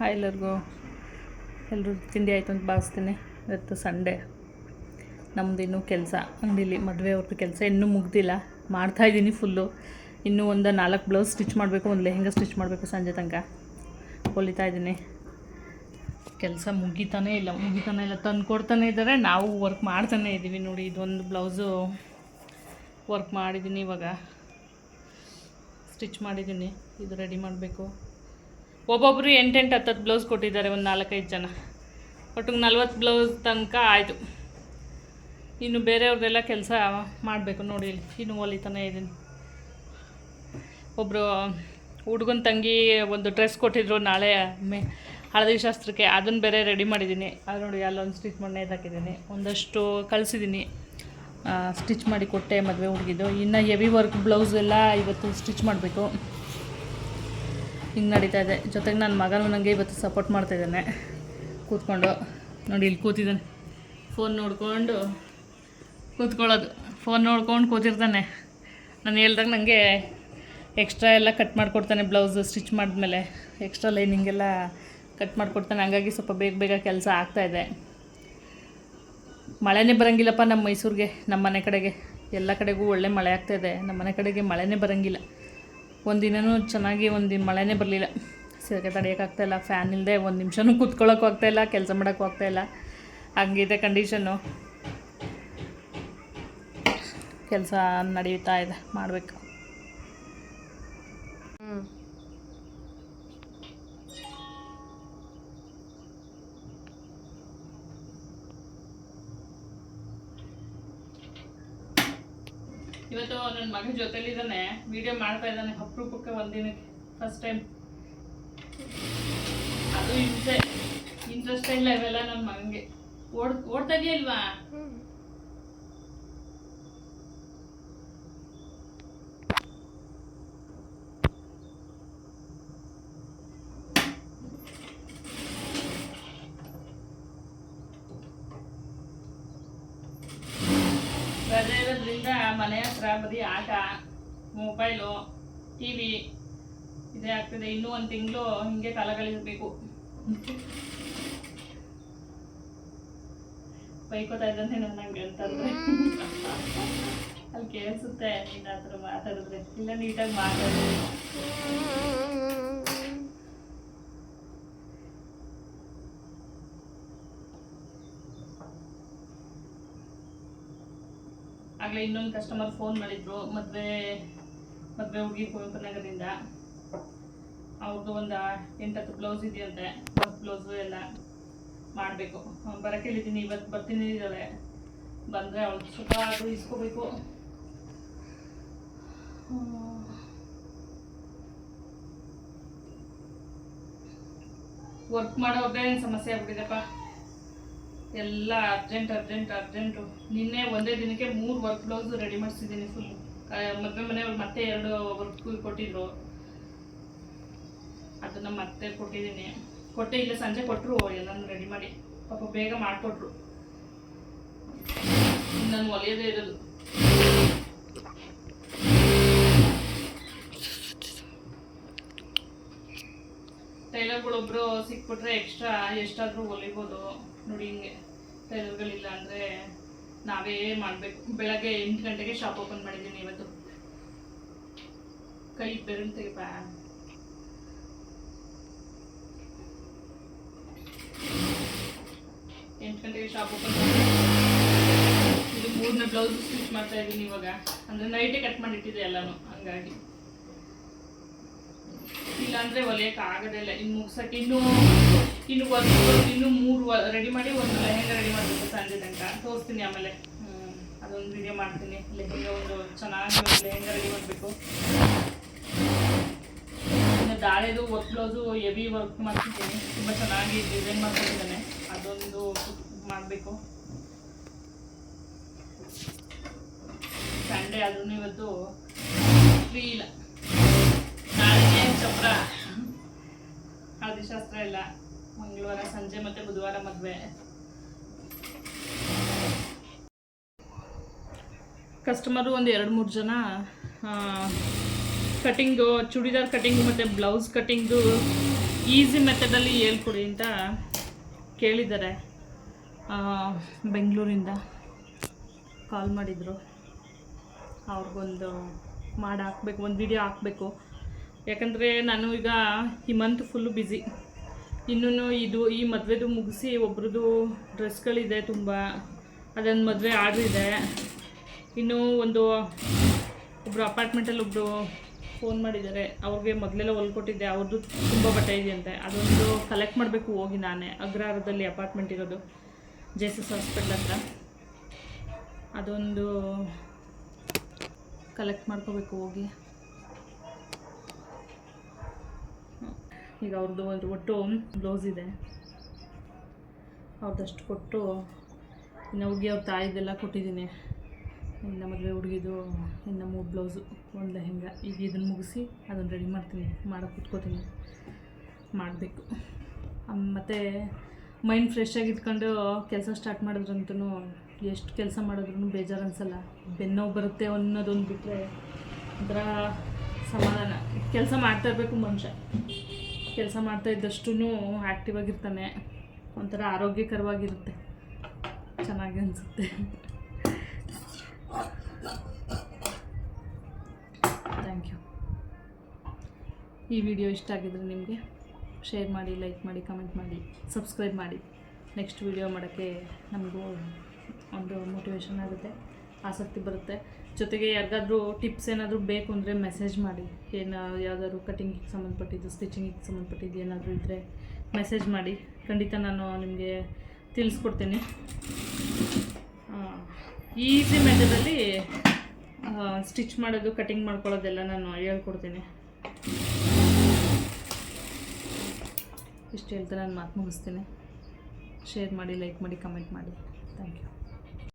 Hi ಎಲ್ಲರಿಗೂ. ಎಲ್ಲರೂ ತಿಂಡಿ ಆಯಿತು ಅಂತ ಭಾವಿಸ್ತೀನಿ. ಇವತ್ತು ಸಂಡೇ. ನಮ್ಮದು ಇನ್ನೂ ಕೆಲಸ. ಅಂಗಡೀಲಿ ಮದುವೆ ಅವ್ರದ್ದು ಕೆಲಸ ಇನ್ನೂ ಮುಗ್ದಿಲ್ಲ. ಮಾಡ್ತಾಯಿದ್ದೀನಿ ಫುಲ್ಲು. ಇನ್ನೂ ಒಂದು ನಾಲ್ಕು ಬ್ಲೌಸ್ ಸ್ಟಿಚ್ ಮಾಡಬೇಕು, ಒಂದು ಲೆಹೆಂಗ ಸ್ಟಿಚ್ ಮಾಡಬೇಕು ಸಂಜೆ ತನಕ. ಹೊಲಿತಾ ಇದ್ದೀನಿ. ಕೆಲಸ ಮುಗಿತಾನೇ ಇಲ್ಲ. ಮುಗಿತಾನೇ ಇಲ್ಲ. ತಂದು ಕೊಡ್ತಾನೆ ಇದ್ದಾರೆ. ನಾವು ವರ್ಕ್ ಮಾಡ್ತಾನೇ ಇದ್ದೀವಿ ನೋಡಿ. ಇದೊಂದು ಬ್ಲೌಸು ವರ್ಕ್ ಮಾಡಿದ್ದೀನಿ ಇವಾಗ. ಸ್ಟಿಚ್ ಮಾಡಿದ್ದೀನಿ. ಇದು ರೆಡಿ ಮಾಡಬೇಕು. ಒಬ್ಬೊಬ್ಬರು ಎಂಟೆಂಟು ಹತ್ತತ್ತು ಬ್ಲೌಸ್ ಕೊಟ್ಟಿದ್ದಾರೆ ಒಂದು ನಾಲ್ಕೈದು ಜನ. ಒಟ್ಟಿಗೆ ನಲ್ವತ್ತು ಬ್ಲೌಸ್ ತನಕ ಆಯಿತು. ಇನ್ನು ಬೇರೆಯವ್ರದ್ದೆಲ್ಲ ಕೆಲಸ ಮಾಡಬೇಕು ನೋಡಿ ಇನ್ನು ಹೊಲಿತಾನೆ ಇದ್ದೀನಿ ಒಬ್ಬರು ಹುಡುಗನ ತಂಗಿ ಒಂದು ಡ್ರೆಸ್ ಕೊಟ್ಟಿದ್ರು ನಾಳೆ ಮೇ ಹಳದಿ ಶಾಸ್ತ್ರಕ್ಕೆ ಅದನ್ನು ಬೇರೆ ರೆಡಿ ಮಾಡಿದ್ದೀನಿ ಅದು ನೋಡಿ ಅಲ್ಲೊಂದು ಸ್ಟಿಚ್ ಮಾಡಿ ಹಾಕಿದ್ದೀನಿ ಒಂದಷ್ಟು ಕಳಿಸಿದ್ದೀನಿ ಸ್ಟಿಚ್ ಮಾಡಿ ಕೊಟ್ಟೆ ಮದುವೆ ಹುಡುಗಿದ್ದು ಇನ್ನು ಹೆವಿ ವರ್ಕ್ ಬ್ಲೌಸ್ ಎಲ್ಲ ಇವತ್ತು ಸ್ಟಿಚ್ ಮಾಡಬೇಕು. ಹಿಂಗೆ ನಡೀತಾ ಇದೆ. ಜೊತೆಗೆ ನನ್ನ ಮಗನೂ ನನಗೆ ಇವತ್ತು ಸಪೋರ್ಟ್ ಮಾಡ್ತಾಯಿದ್ದಾನೆ ಕೂತ್ಕೊಂಡು. ನೋಡಿ, ಇಲ್ಲಿ ಕೂತಿದ್ದಾನೆ. ಫೋನ್ ನೋಡಿಕೊಂಡು ಕೂತ್ಕೊಳ್ಳೋದು. ಫೋನ್ ನೋಡ್ಕೊಂಡು ಕೂತಿರ್ತಾನೆ. ನಾನು ಹೇಳ್ದಾಗ ನನಗೆ ಎಕ್ಸ್ಟ್ರಾ ಎಲ್ಲ ಕಟ್ ಮಾಡಿಕೊಡ್ತಾನೆ ಬ್ಲೌಸ್ ಸ್ಟಿಚ್ ಮಾಡಿದ್ಮೇಲೆ. ಎಕ್ಸ್ಟ್ರಾ ಲೈನಿಂಗೆಲ್ಲ ಕಟ್ ಮಾಡಿಕೊಡ್ತಾನೆ. ಹಂಗಾಗಿ ಸ್ವಲ್ಪ ಬೇಗ ಬೇಗ ಕೆಲಸ ಆಗ್ತಾಯಿದೆ ಮಳೆನೇ ಬರೋಂಗಿಲ್ಲಪ್ಪ ನಮ್ಮ ಮೈಸೂರಿಗೆ, ನಮ್ಮ ಮನೆ ಕಡೆಗೆ. ಎಲ್ಲ ಕಡೆಗೂ ಒಳ್ಳೆ ಮಳೆ ಆಗ್ತಾಯಿದೆ ನಮ್ಮ ಮನೆ ಕಡೆಗೆ ಮಳೆನೇ ಬರೋಂಗಿಲ್ಲ. ಒಂದಿನನೂ ಚೆನ್ನಾಗಿ ಒಂದು ಮಳೆನೇ ಬರಲಿಲ್ಲ. ಸೀರೆ ತಡೆಯೋಕ್ಕಾಗ್ತಾಯಿಲ್ಲ ಫ್ಯಾನ್ ಇಲ್ಲದೆ ಒಂದು ನಿಮಿಷನೂ ಕೂತ್ಕೊಳ್ಳೋಕ್ಕೂ ಆಗ್ತಾಯಿಲ್ಲ ಕೆಲಸ ಮಾಡೋಕ್ಕೂ ಆಗ್ತಾಯಿಲ್ಲ ಹಂಗಿದೆ ಕಂಡೀಷನ್ನು ಕೆಲಸ ನಡೀತಾ ಇದೆ, ಮಾಡಬೇಕು. ಇವತ್ತು ನನ್ನ ಮಗ ಜೊತೆಲಿದ್ದಾನೆ ವಿಡಿಯೋ ಮಾಡ್ತಾ ಇದ್ದಾನೆ ಅಪರೂಪಕ್ಕೆ ಒಂದಿನಕ್ಕೆ ಫಸ್ಟ್ ಟೈಮ್ ಅದು ಇಂಟ್ರೆಸ್ಟ್ ಇಲ್ಲ ಇವೆಲ್ಲ ನನ್ನ ಮಗನಿಗೆ ಓಡ್ ಓಡ್ತಾ ಇದೆಯಲ್ವಾ ಮನೆ ಹತ್ರ ಬರೀ ಆಟ ಮೊಬೈಲು ಟಿ ವಿ ಇದೇ ಆಗ್ತದೆ. ಇನ್ನೂ ಒಂದು ತಿಂಗಳು ಹಿಂಗೆ ಕಾಲ ಕಳಿಸ್ಬೇಕು. ಬೈಕೋತಾ ಇದ್ದಾನೆ ನನಗೆ ಅಂತಂದ್ರೆ. ಅಲ್ಲಿ ಕೇಳಿಸುತ್ತೆ ನೀನು ಆ ಮಾತಾಡಿದ್ರೆ. ಇಲ್ಲ ನೀಟಾಗಿ ಮಾತಾಡಿ. ಆಗಲೇ ಇನ್ನೊಂದು ಕಸ್ಟಮರ್ ಫೋನ್ ಮಾಡಿದ್ರು, ಮದುವೆ ಮದುವೆ ಹುಡುಗಿ ಕುವೆಂಪು ನಗರದಿಂದ ಅವ್ರದ್ದು ಒಂದು ಎಂಟತ್ತು ಬ್ಲೌಸ್ ಇದೆಯಂತೆ ವರ್ಕ್ ಬ್ಲೌಸು ಎಲ್ಲ ಮಾಡಬೇಕು. ಬರೋಕ್ಕೆ ಹೇಳಿದ್ದೀನಿ ಇವತ್ತು ಬರ್ತೀನಿ ಇದ್ದಾಳೆ. ಬಂದರೆ ಅವಳು ಸ್ವಲ್ಪ ಅದು ಇಸ್ಕೋಬೇಕು ವರ್ಕ್ ಮಾಡೋದೇ ಸಮಸ್ಯೆ ಆಗ್ಬಿಟ್ಟಿದೆಪ್ಪ. ಎಲ್ಲ ಅರ್ಜೆಂಟ್ ಅರ್ಜೆಂಟ್ ಅರ್ಜೆಂಟು ನಿನ್ನೆ ಒಂದೇ ದಿನಕ್ಕೆ ಮೂರು ವರ್ಕ್ ಬ್ಲೌಸ್ ರೆಡಿ ಮಾಡಿಸಿದ್ದೀನಿ ಫುಲ್ ಮದುವೆ ಮನೆಯವ್ರು ಮತ್ತೆ ಎರಡು ವರ್ಕ್ ಕೊಟ್ಟಿದ್ರು. ಅದನ್ನ ಮತ್ತೆ ಕೊಟ್ಟಿದ್ದೀನಿ. ಕೊಟ್ಟೆ ಇಲ್ಲ, ಸಂಜೆ ಕೊಟ್ಟರು ಎಲ್ಲನೂ ರೆಡಿ ಮಾಡಿ. ಪಾಪ ಬೇಗ ಮಾಡಿಕೊಟ್ರು. ನಾನು ಒಲೆಯದೇ ಇರೋದು. ಟೈಲರ್ಗಳೊಬ್ರು ಸಿಕ್ಬಿಟ್ರೆ ಎಕ್ಸ್ಟ್ರಾ ಎಷ್ಟಾದರೂ ಹೊಲಿಬೋದು ನೋಡಿ ಹಿಂಗೆ. ಟೈಲರ್ಗಳಿಲ್ಲ ಅಂದರೆ ನಾವೇ ಮಾಡಬೇಕು. ಬೆಳಗ್ಗೆ ಎಂಟು ಗಂಟೆಗೆ ಶಾಪ್ ಓಪನ್ ಮಾಡಿದ್ದೀನಿ ಇವತ್ತು. ಕೈ ಬೆರಳು ಎಂಟು ಗಂಟೆಗೆ ಶಾಪ್ ಓಪನ್ ಮಾಡಿ ಇದು ಮೂರನೇ ಬ್ಲೌಸ್ ಸ್ಟಿಚ್ ಮಾಡ್ತಾ ಇದ್ದೀನಿ ಇವಾಗ. ಅಂದರೆ ನೈಟೇ ಕಟ್ ಮಾಡಿಟ್ಟಿದೆ ಎಲ್ಲನೂ. ಹಂಗಾಗಿ. ಇಲ್ಲಾಂದ್ರೆ ಹೊಲಿಯಕ್ಕೆ ಆಗೋದಿಲ್ಲ ಇನ್ನು ಮುಗ್ಸಕ್ಕೆ ಇನ್ನೂ ಇನ್ನು ಒಂದು ಇನ್ನು ಮೂರು ರೆಡಿ ಮಾಡಿ ಒಂದು ಲೆಹೆಂಗಾ ರೆಡಿ ಮಾಡಬೇಕು ಸಂಜೆ ತನಕ ತೋರಿಸ್ತೀನಿ ಆಮೇಲೆ. ಅದೊಂದು ವಿಡಿಯೋ ಮಾಡ್ತೀನಿ. ಲೆಹೆಂಗಾ ಒಂದು ಚೆನ್ನಾಗಿ ಒಂದು ಲೆಹೆಂಗಾ ರೆಡಿ ಮಾಡಬೇಕು. ಇನ್ನು ದಾಳೆದು ವರ್ಕ್ ಬ್ಲೌಸು ಹೆವಿ ವರ್ಕ್ ಮಾಡ್ತಿದ್ದೀನಿ. ತುಂಬ ಚೆನ್ನಾಗಿ ಡಿಸೈನ್ ಮಾಡ್ಕೊಂಡಿದ್ದಾನೆ ಅದೊಂದು ಮಾಡಬೇಕು. ಸಂಡೇ ಅದನ್ನು ಇವತ್ತು ಫ್ರೀ ಇಲ್ಲ ನಾಳೆಗೆ ಚಪ್ರ ಹಳದಿ ಶಾಸ್ತ್ರ ಇಲ್ಲ ಮಂಗಳವಾರ ಸಂಜೆ ಮತ್ತೆ ಬುಧವಾರ ಮದುವೆ. ಕಸ್ಟಮರು ಒಂದು ಎರಡು ಮೂರು ಜನ ಕಟಿಂಗು ಚೂಡಿದಾರ್ ಕಟಿಂಗು ಮತ್ತು ಬ್ಲೌಸ್ ಕಟಿಂಗ್ದು ಈಸಿ ಮೆಥಡಲ್ಲಿ ಹೇಳ್ಕೊಡಿ ಅಂತ ಕೇಳಿದ್ದಾರೆ. ಬೆಂಗಳೂರಿಂದ ಕಾಲ್ ಮಾಡಿದರು. ಅವ್ರಿಗೊಂದು ಮಾಡಿ ಹಾಕ್ಬೇಕು ಒಂದು ವಿಡಿಯೋ ಹಾಕಬೇಕು. ಯಾಕಂದರೆ ನಾನು ಈಗ ಈ ಮಂತ್ ಫುಲ್ಲು ಬ್ಯುಸಿ ಇನ್ನೂ ಇದು ಈ ಮದುವೆದು ಮುಗಿಸಿ ಒಬ್ರದ್ದು ಡ್ರೆಸ್ಗಳಿದೆ ತುಂಬ. ಅದೊಂದು ಮದುವೆ ಆರ್ಡ್ರ್ ಇದೆ ಇನ್ನೂ ಒಂದು ಒಬ್ಬರು ಅಪಾರ್ಟ್ಮೆಂಟಲ್ಲಿ ಒಬ್ಬರು ಫೋನ್ ಮಾಡಿದ್ದಾರೆ. ಅವ್ರಿಗೆ ಮೊದಲೆಲ್ಲ ಹೊಲ್ಕೊಟ್ಟಿದ್ದೆ ಅವ್ರದ್ದು ತುಂಬ ಬಟ್ಟೆ ಇದೆಯಂತೆ. ಅದೊಂದು ಕಲೆಕ್ಟ್ ಮಾಡಬೇಕು ಹೋಗಿ ನಾನೇ. ಅಗ್ರಹಾರದಲ್ಲಿ ಅಪಾರ್ಟ್ಮೆಂಟ್ ಇರೋದು. ಜೆ ಎಸ್ ಹಾಸ್ಪಿಟ್ಲ್ ಹತ್ರ. ಅದೊಂದು ಕಲೆಕ್ಟ್ ಮಾಡ್ಕೋಬೇಕು ಹೋಗಿ. ಈಗ ಅವ್ರದ್ದು ಒಂದು ಒಟ್ಟು ಬ್ಲೌಸ್ ಇದೆ. ಅವ್ರದ್ದಷ್ಟು ಕೊಟ್ಟು ಇನ್ನು ಹುಡುಗಿ ಅವ್ರ ತಾಯಿದೆಲ್ಲ ಕೊಟ್ಟಿದ್ದೀನಿ. ಇನ್ನು ಮದುವೆ ಹುಡುಗಿದು ಇನ್ನು ಮೂರು ಬ್ಲೌಸು, ಒಂದು ಲೆಹೆಂಗ. ಈಗ ಇದನ್ನು ಮುಗಿಸಿ ಅದನ್ನು ರೆಡಿ ಮಾಡ್ತೀನಿ, ಮಾಡೋಕೆ ಕುತ್ಕೋತೀನಿ. ಮಾಡಬೇಕು. ಮತ್ತು ಮೈಂಡ್ ಫ್ರೆಶ್ ಆಗಿ ಇಟ್ಕೊಂಡು ಕೆಲಸ ಸ್ಟಾರ್ಟ್ ಮಾಡಿದ್ರಂತೂ ಎಷ್ಟು ಕೆಲಸ ಮಾಡಿದ್ರೂ ಬೇಜಾರು ಅನಿಸಲ್ಲ. ಬೆನ್ನೋವು ಬರುತ್ತೆ ಅನ್ನೋದೊಂದು ಬಿಟ್ಟರೆ ಒಂಥರ ಸಮಾಧಾನ. ಕೆಲಸ ಮಾಡ್ತಾ ಇರಬೇಕು ಮನುಷ್ಯ. ಕೆಲಸ ಮಾಡ್ತಾ ಇದ್ದಷ್ಟು ಆ್ಯಕ್ಟಿವ್ ಆಗಿರ್ತಾನೆ. ಒಂಥರ ಆರೋಗ್ಯಕರವಾಗಿರುತ್ತೆ. ಚೆನ್ನಾಗಿ ಅನಿಸುತ್ತೆ. ಥ್ಯಾಂಕ್ ಯು ಈ ವಿಡಿಯೋ ಇಷ್ಟ ಆಗಿದ್ರೆ ನಿಮಗೆ ಶೇರ್ ಮಾಡಿ ಲೈಕ್ ಮಾಡಿ ಕಮೆಂಟ್ ಮಾಡಿ ಸಬ್ಸ್ಕ್ರೈಬ್ ಮಾಡಿ. ನೆಕ್ಸ್ಟ್ ವಿಡಿಯೋ ಮಾಡೋಕ್ಕೆ ನಮಗೂ ಒಂದು ಮೋಟಿವೇಶನ್ ಆಗುತ್ತೆ, ಆಸಕ್ತಿ ಬರುತ್ತೆ. ಜೊತೆಗೆ ಯಾರಿಗಾದರೂ ಟಿಪ್ಸ್ ಏನಾದರೂ ಬೇಕು ಅಂದರೆ ಮೆಸೇಜ್ ಮಾಡಿ. ಏನು, ಯಾವುದಾದ್ರು ಕಟಿಂಗಿಗೆ ಸಂಬಂಧಪಟ್ಟಿದ್ದು ಸ್ಟಿಚಿಂಗಿಗೆ ಸಂಬಂಧಪಟ್ಟಿದ್ದು ಏನಾದರೂ ಇದ್ದರೆ ಮೆಸೇಜ್ ಮಾಡಿ. ಖಂಡಿತ ನಾನು ನಿಮಗೆ ತಿಳಿಸ್ಕೊಡ್ತೀನಿ. ಈಸಿ ಮೆಥಡಲ್ಲಿ ಸ್ಟಿಚ್ ಮಾಡೋದು ಕಟಿಂಗ್ ಮಾಡ್ಕೊಳ್ಳೋದೆಲ್ಲ ನಾನು ಹೇಳ್ಕೊಡ್ತೀನಿ. ಇಷ್ಟು ಹೇಳ್ತಾ ನಾನು ಮಾತು ಮುಗಿಸ್ತೀನಿ. ಶೇರ್ ಮಾಡಿ ಲೈಕ್ ಮಾಡಿ ಕಮೆಂಟ್ ಮಾಡಿ. Thank you